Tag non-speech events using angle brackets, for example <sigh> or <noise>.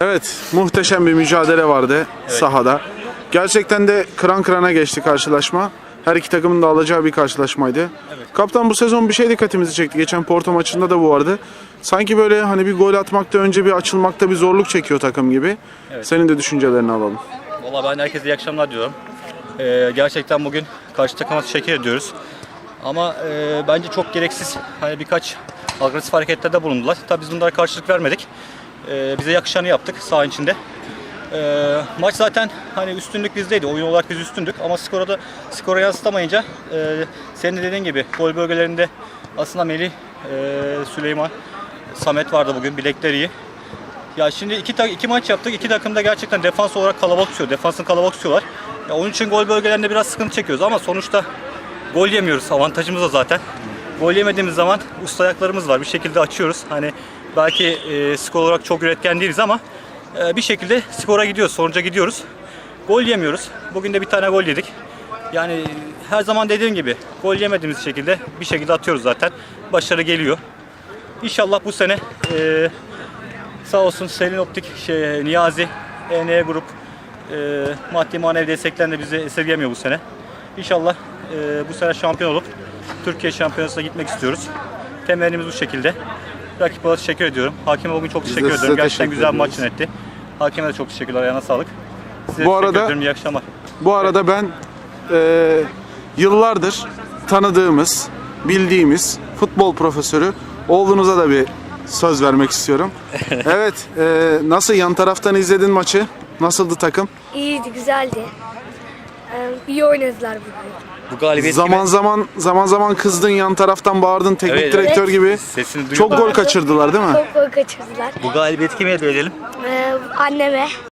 Evet, muhteşem bir mücadele vardı sahada. Gerçekten de kıran kırana geçti karşılaşma. Her iki takımın da alacağı bir karşılaşmaydı. Kaptan bu sezon bir şey dikkatimizi çekti. Geçen Porto maçında da bu vardı. Sanki böyle hani bir gol atmakta önce bir açılmakta bir zorluk çekiyor takım gibi. Senin de düşüncelerini alalım. Valla ben herkese iyi akşamlar diyorum. Ee, gerçekten bugün karşı takıma teşekkür ediyoruz. Ama e, bence çok gereksiz hani birkaç agresif hareketlerde bulundular. Tabii biz bunlara karşılık vermedik. Ee, bize yakışanı yaptık saha içinde. Ee, maç zaten hani üstünlük bizdeydi. Oyun olarak biz üstündük ama skora da skora yansıtamayınca e, senin de dediğin gibi gol bölgelerinde aslında Melih, e, Süleyman, Samet vardı bugün. Bilekleri iyi. Ya şimdi iki, iki maç yaptık. İki takım da gerçekten defans olarak kalabalık tutuyor. Defansın kalabalık tutuyorlar. Ya onun için gol bölgelerinde biraz sıkıntı çekiyoruz ama sonuçta gol yemiyoruz. Avantajımız o zaten. Gol yemediğimiz zaman usta ayaklarımız var. Bir şekilde açıyoruz. Hani belki e, skor olarak çok üretken değiliz ama e, bir şekilde skora gidiyoruz. Sonuca gidiyoruz. Gol yemiyoruz. Bugün de bir tane gol yedik. Yani her zaman dediğim gibi gol yemediğimiz şekilde bir şekilde atıyoruz zaten. Başarı geliyor. İnşallah bu sene e, Sağ olsun Selin Optik, şey, Niyazi, ENE Grup e, maddi manevi desteklerini bizi esirgemiyor bu sene. İnşallah e, bu sene şampiyon olup Türkiye şampiyonasına gitmek istiyoruz. Temelimiz bu şekilde. Rakip olarak teşekkür ediyorum. Hakime bugün çok teşekkür ediyorum. Gerçekten teşekkür güzel bir maç yönetti. Hakime de çok teşekkürler. Ayağına sağlık. Size Bu arada- ediyorum. İyi akşamlar. Bu arada ben e, yıllardır tanıdığımız, bildiğimiz futbol profesörü oğlunuza da bir söz vermek istiyorum. <laughs> Evet, e, nasıl yan taraftan izledin maçı? Nasıldı takım? İyiydi, güzeldi. Ee, iyi oynadılar bugün. Bu galibiyet Zaman zaman zaman zaman kızdın, yan taraftan bağırdın teknik Evet, direktör evet. gibi. Sesini duyuyorum. Çok gol kaçırdılar değil mi? Çok gol kaçırdılar. Bu galibiyeti kime hediye edelim? Ee, anneme,